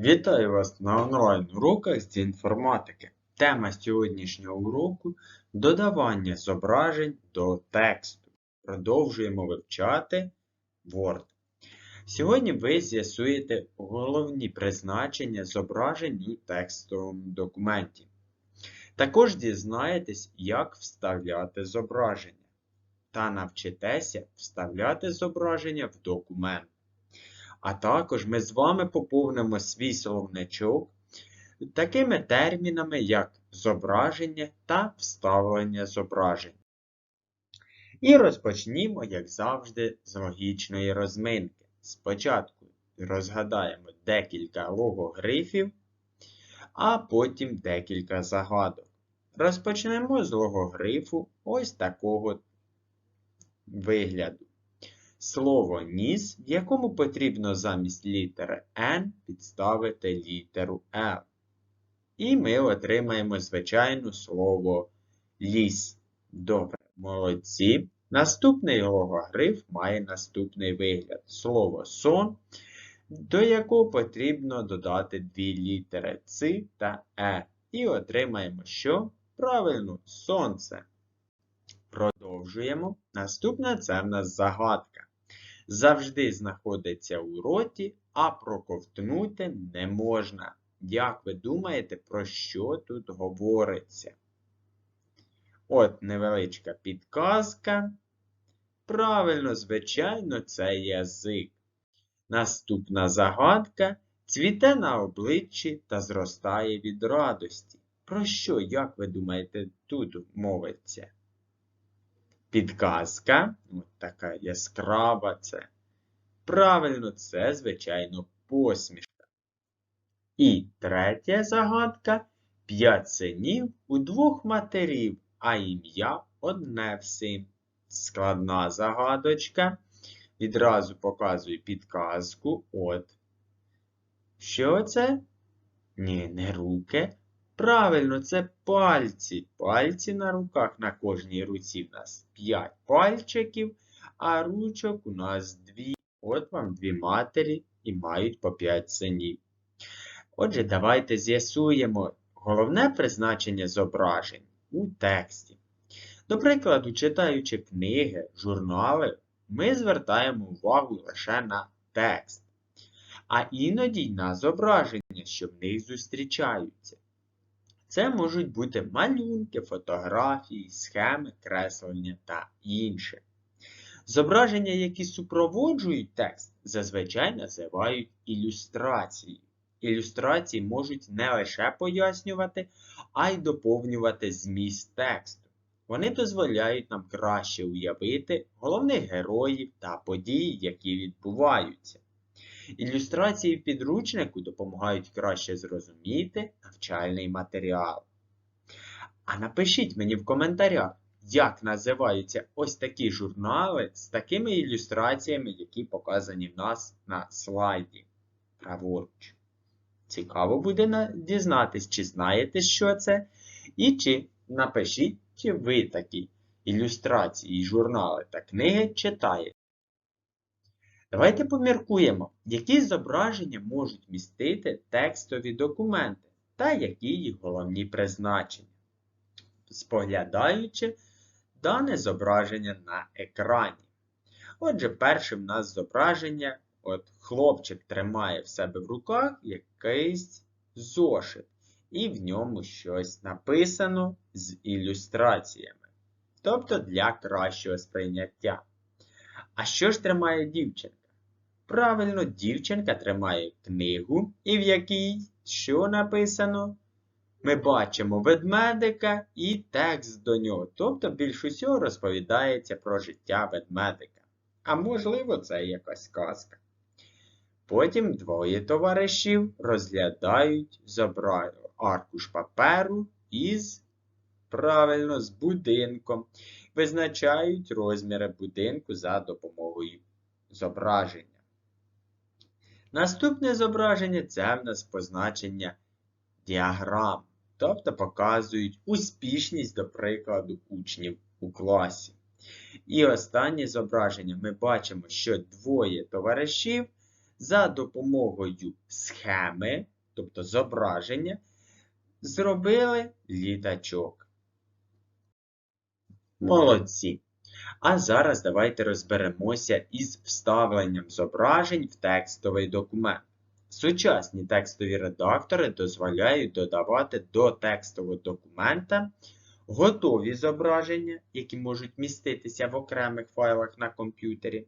Вітаю вас на онлайн-уроках з інформатики. Тема сьогоднішнього уроку додавання зображень до тексту. Продовжуємо вивчати Word. Сьогодні ви з'ясуєте головні призначення зображень у текстовому документі. Також дізнаєтесь, як вставляти зображення. Та навчитеся вставляти зображення в документ. А також ми з вами поповнимо свій словничок такими термінами, як зображення та вставлення зображень. І розпочнімо, як завжди, з логічної розминки. Спочатку розгадаємо декілька логогрифів, а потім декілька загадок. Розпочнемо з логогрифу ось такого вигляду слово ніс, в якому потрібно замість літери N підставити літеру L. І ми отримаємо звичайно слово ліс. Добре, молодці. Наступний логогриф має наступний вигляд. Слово сон, до якого потрібно додати дві літери Ц та Е. І отримаємо що? Правильно, сонце. Продовжуємо. Наступна це в нас загадка завжди знаходиться у роті, а проковтнути не можна. Як ви думаєте, про що тут говориться? От невеличка підказка. Правильно, звичайно, це язик. Наступна загадка цвіте на обличчі та зростає від радості. Про що, як ви думаєте, тут мовиться? Підказка, от така яскрава це. Правильно, це, звичайно, посмішка. І третя загадка п'ять синів у двох матерів, а ім'я одне всім. Складна загадочка. Відразу показую підказку. От. Що це? Ні, не руки. Правильно, це пальці. Пальці на руках на кожній руці в нас 5 пальчиків, а ручок у нас 2. От вам дві матері і мають по 5 синів. Отже, давайте з'ясуємо головне призначення зображень у тексті. До прикладу, читаючи книги, журнали, ми звертаємо увагу лише на текст, а іноді й на зображення, що в них зустрічаються. Це можуть бути малюнки, фотографії, схеми, креслення та інше. Зображення, які супроводжують текст, зазвичай називають ілюстрацією. Ілюстрації можуть не лише пояснювати, а й доповнювати зміст тексту. Вони дозволяють нам краще уявити головних героїв та події, які відбуваються. Ілюстрації в підручнику допомагають краще зрозуміти навчальний матеріал. А напишіть мені в коментарях, як називаються ось такі журнали з такими ілюстраціями, які показані в нас на слайді. Праворуч. Цікаво буде дізнатись, чи знаєте, що це, і чи напишіть, чи ви такі ілюстрації, журнали та книги читаєте. Давайте поміркуємо, які зображення можуть містити текстові документи та які їх головні призначення. Споглядаючи дане зображення на екрані. Отже, першим у нас зображення, от хлопчик тримає в себе в руках якийсь зошит, і в ньому щось написано з ілюстраціями. Тобто для кращого сприйняття. А що ж тримає дівчинка? Правильно, дівчинка тримає книгу, і в якій що написано? Ми бачимо ведмедика і текст до нього. Тобто більш усього розповідається про життя ведмедика. А можливо, це якась казка. Потім двоє товаришів розглядають аркуш паперу із, правильно, з будинком. Визначають розміри будинку за допомогою зображення. Наступне зображення це в нас позначення діаграм, тобто показують успішність, до прикладу, учнів у класі. І останнє зображення ми бачимо, що двоє товаришів за допомогою схеми, тобто зображення, зробили літачок. Молодці! А зараз давайте розберемося із вставленням зображень в текстовий документ. Сучасні текстові редактори дозволяють додавати до текстового документа готові зображення, які можуть міститися в окремих файлах на комп'ютері,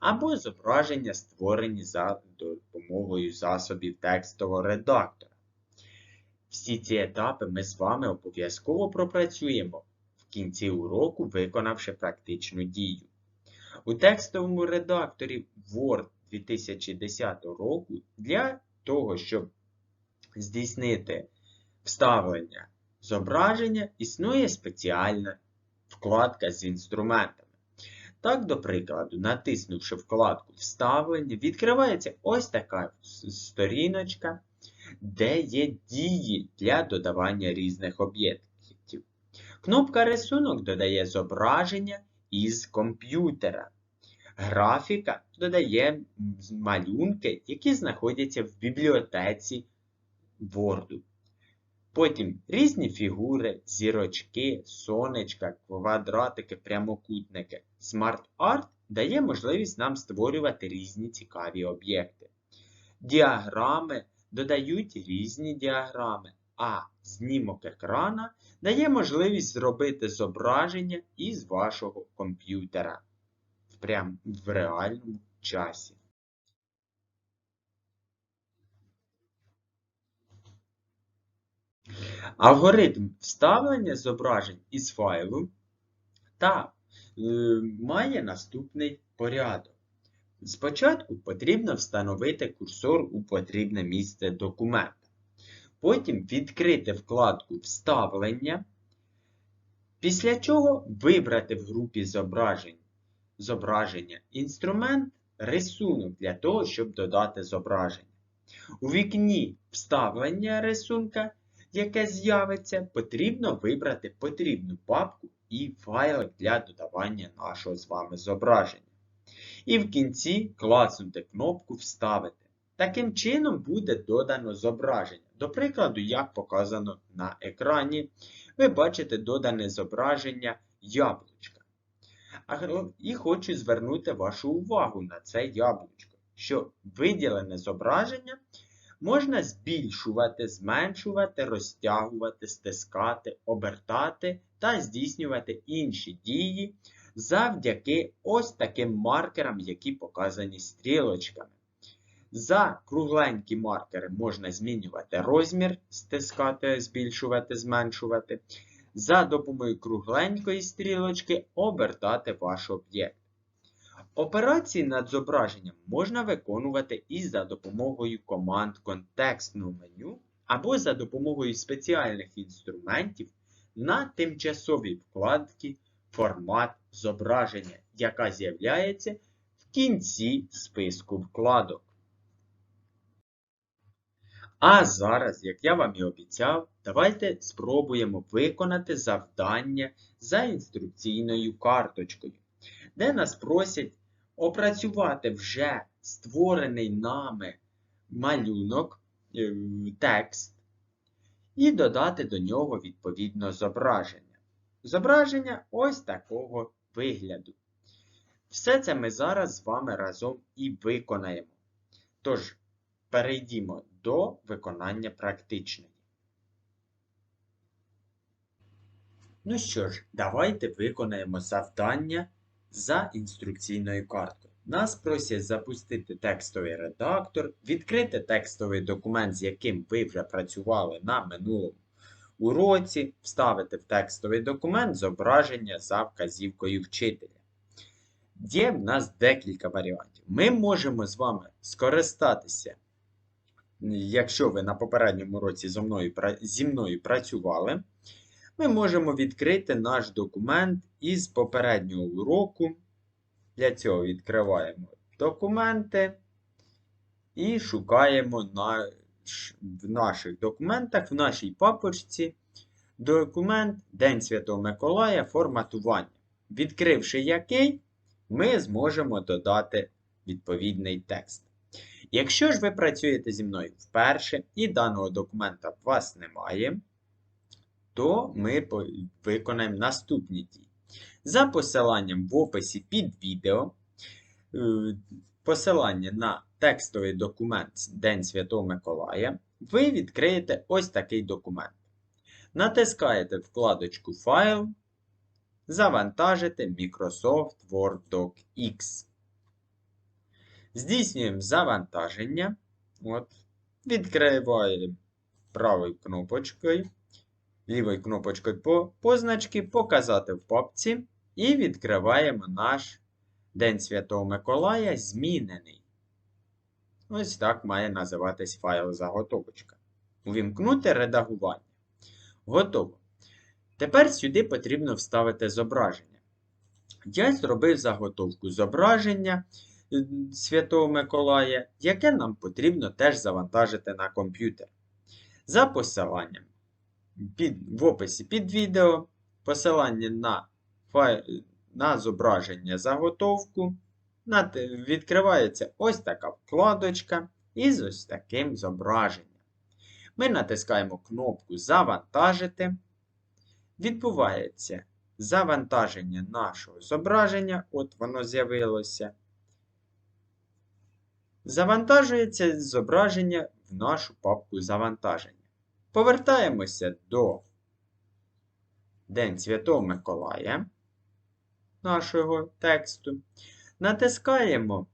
або зображення, створені за допомогою засобів текстового редактора. Всі ці етапи ми з вами обов'язково пропрацюємо кінці уроку, виконавши практичну дію. У текстовому редакторі Word 2010 року для того, щоб здійснити вставлення зображення, існує спеціальна вкладка з інструментами. Так, до прикладу, натиснувши вкладку Вставлення, відкривається ось така сторіночка, де є дії для додавання різних об'єктів. Кнопка Рисунок додає зображення із комп'ютера. Графіка додає малюнки, які знаходяться в бібліотеці Word. Потім різні фігури, зірочки, сонечка, квадратики, прямокутники. Art дає можливість нам створювати різні цікаві об'єкти. Діаграми додають різні діаграми, а знімок екрана дає можливість зробити зображення із вашого комп'ютера прям в реальному часі. Алгоритм вставлення зображень із файлу та е, має наступний порядок. Спочатку потрібно встановити курсор у потрібне місце документа. Потім відкрити вкладку Вставлення, після чого вибрати в групі зображень зображення інструмент рисунок для того, щоб додати зображення. У вікні вставлення рисунка, яке з'явиться, потрібно вибрати потрібну папку і файлик для додавання нашого з вами зображення. І в кінці клацнути кнопку Вставити. Таким чином буде додано зображення. До прикладу, як показано на екрані, ви бачите додане зображення яблучка. І хочу звернути вашу увагу на це яблучко, що виділене зображення можна збільшувати, зменшувати, розтягувати, стискати, обертати та здійснювати інші дії завдяки ось таким маркерам, які показані стрілочками. За кругленькі маркери можна змінювати розмір, стискати, збільшувати, зменшувати за допомогою кругленької стрілочки обертати ваш об'єкт. Операції над зображенням можна виконувати і за допомогою команд контекстного меню, або за допомогою спеціальних інструментів на тимчасовій вкладці Формат зображення, яка з'являється в кінці списку вкладок. А зараз, як я вам і обіцяв, давайте спробуємо виконати завдання за інструкційною карточкою, де нас просять опрацювати вже створений нами малюнок, е, текст, і додати до нього відповідно зображення. Зображення ось такого вигляду. Все це ми зараз з вами разом і виконаємо. Тож, перейдімо до виконання практичної. Ну що ж, давайте виконаємо завдання за інструкційною карткою. Нас просять запустити текстовий редактор, відкрити текстовий документ, з яким ви вже працювали на минулому уроці, вставити в текстовий документ зображення за вказівкою вчителя. Є в нас декілька варіантів. Ми можемо з вами скористатися якщо ви на попередньому році зі мною, зі мною працювали, ми можемо відкрити наш документ із попереднього уроку. Для цього відкриваємо документи і шукаємо наш, в наших документах, в нашій папочці документ День Святого Миколая форматування. Відкривши який, ми зможемо додати відповідний текст. Якщо ж ви працюєте зі мною вперше і даного документа у вас немає, то ми виконаємо наступні дії. За посиланням в описі під відео, е, посилання на текстовий документ День Святого Миколая, ви відкриєте ось такий документ. Натискаєте вкладочку Файл, завантажите Microsoft Word Doc X. Здійснюємо завантаження. От. Відкриваємо правою кнопочкою, лівою кнопочкою по позначки Показати в папці. І відкриваємо наш День Святого Миколая змінений. Ось так має називатись файл заготовочка. Увімкнути редагування. Готово. Тепер сюди потрібно вставити зображення. Я зробив заготовку зображення Святого Миколая, яке нам потрібно теж завантажити на комп'ютер. За посиланням під, в описі під відео, посилання на файл, на зображення заготовку. Відкривається ось така вкладочка із ось таким зображенням. Ми натискаємо кнопку Завантажити. Відбувається завантаження нашого зображення. От воно з'явилося. Завантажується зображення в нашу папку завантаження. Повертаємося до День Святого Миколая нашого тексту. Натискаємо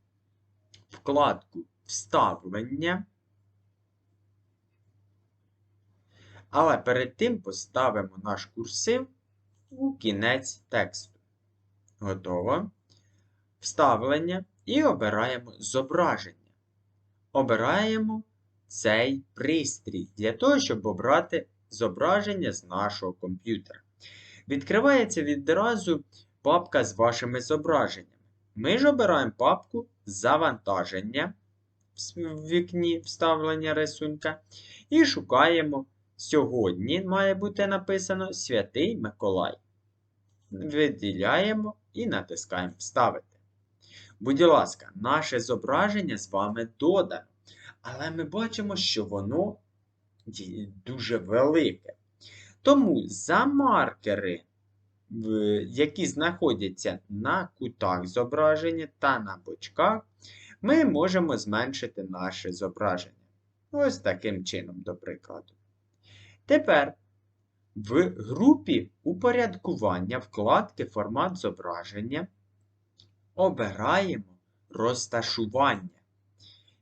вкладку Вставлення. Але перед тим поставимо наш курсив у кінець тексту. Готово. Вставлення і обираємо зображення. Обираємо цей пристрій для того, щоб обрати зображення з нашого комп'ютера. Відкривається відразу папка з вашими зображеннями. Ми ж обираємо папку Завантаження в вікні вставлення рисунка. І шукаємо Сьогодні має бути написано Святий Миколай. Виділяємо і натискаємо Вставити. Будь ласка, наше зображення з вами додано. Але ми бачимо, що воно дуже велике. Тому за маркери, які знаходяться на кутах зображення та на бочках, ми можемо зменшити наше зображення. Ось таким чином, до прикладу. Тепер в групі упорядкування вкладки формат зображення обираємо розташування.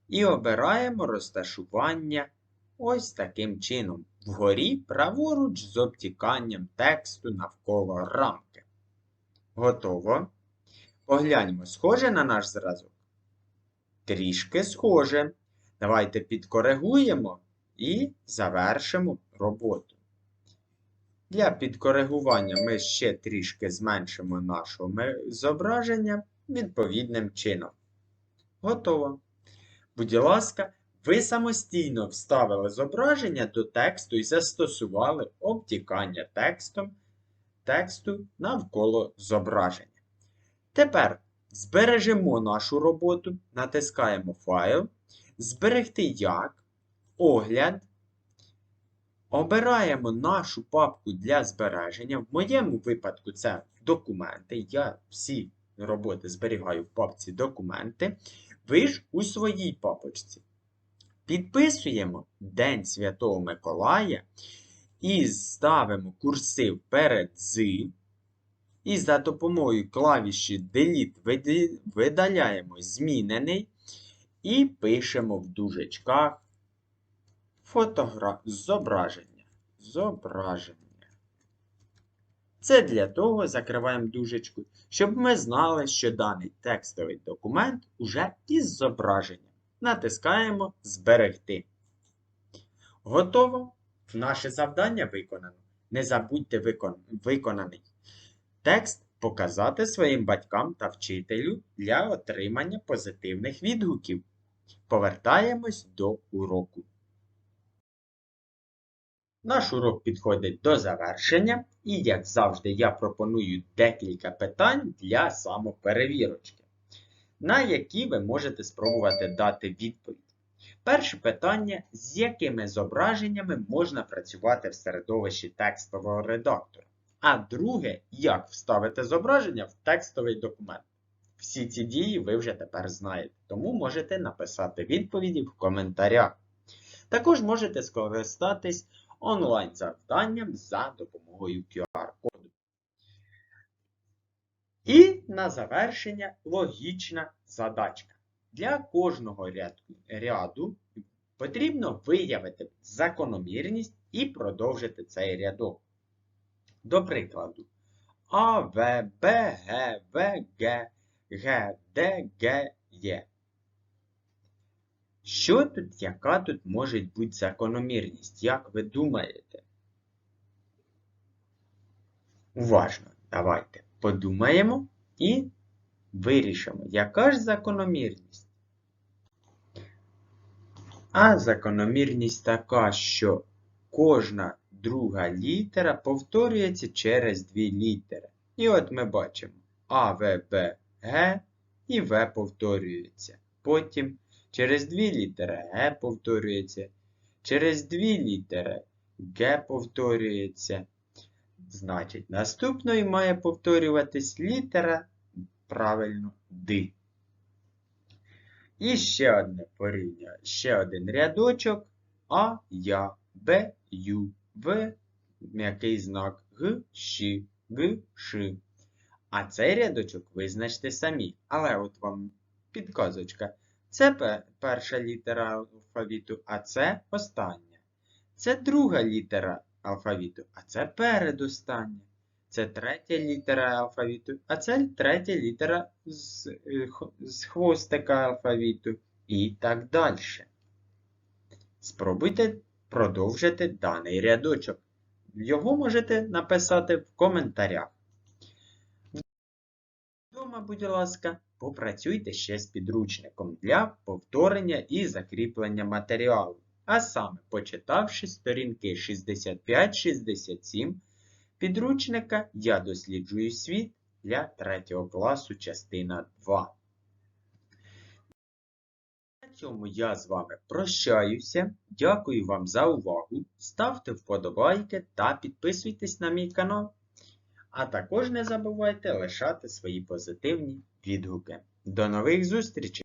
І обираємо розташування ось таким чином. Вгорі праворуч з обтіканням тексту навколо рамки. Готово. Погляньмо, схоже на наш зразок? Трішки схоже. Давайте підкоригуємо і завершимо роботу. Для підкоригування ми ще трішки зменшимо наше зображення відповідним чином. Готово. Будь ласка, ви самостійно вставили зображення до тексту і застосували обтікання текстом тексту навколо зображення. Тепер збережемо нашу роботу, натискаємо Файл, зберегти як, огляд. Обираємо нашу папку для збереження. В моєму випадку це документи. Я всі роботи зберігаю в папці документи. Ви ж у своїй папочці. Підписуємо День Святого Миколая і ставимо курсив перед з. І за допомогою клавіші Delete видаляємо змінений і пишемо в дужечках Фотограф... Зображення. Зображення. Це для того закриваємо дужечку, щоб ми знали, що даний текстовий документ уже із зображенням. Натискаємо Зберегти. Готово. Наше завдання виконано. Не забудьте викон... виконаний текст показати своїм батькам та вчителю для отримання позитивних відгуків. Повертаємось до уроку. Наш урок підходить до завершення, і, як завжди, я пропоную декілька питань для самоперевірочки. на які ви можете спробувати дати відповідь. Перше питання, з якими зображеннями можна працювати в середовищі текстового редактора. А друге, як вставити зображення в текстовий документ. Всі ці дії ви вже тепер знаєте, тому можете написати відповіді в коментарях. Також можете скористатись онлайн-завданням за допомогою QR-коду. І на завершення логічна задачка. Для кожного ряду, потрібно виявити закономірність і продовжити цей рядок. До прикладу, А, В, Б, Г, В, Г, Г, Д, Г, Є. Що тут, яка тут може бути закономірність? Як ви думаєте? Уважно, давайте подумаємо і вирішимо, яка ж закономірність? А закономірність така, що кожна друга літера повторюється через дві літери. І от ми бачимо А, В, Б, Г і В повторюється. Потім через дві літери Г повторюється. Через дві літери Г повторюється. Значить, наступною має повторюватись літера правильно Д. І ще одне порівняння, ще один рядочок А, Я, Б, Ю, В, м'який знак Г, Щ, Г, Ш. А цей рядочок визначте самі. Але от вам підказочка. Це перша літера алфавіту, а це остання. Це друга літера алфавіту, а це передостання. Це третя літера алфавіту, а це третя літера з, е, з хвостика алфавіту і так далі. Спробуйте продовжити даний рядочок. Його можете написати в коментарях. Вдома, будь ласка, попрацюйте ще з підручником для повторення і закріплення матеріалу. А саме, почитавши сторінки 65-67 підручника Я досліджую світ для 3 класу частина 2. На цьому я з вами прощаюся. Дякую вам за увагу. Ставте вподобайки та підписуйтесь на мій канал. А також не забувайте лишати свої позитивні відгуки. До нових зустрічей!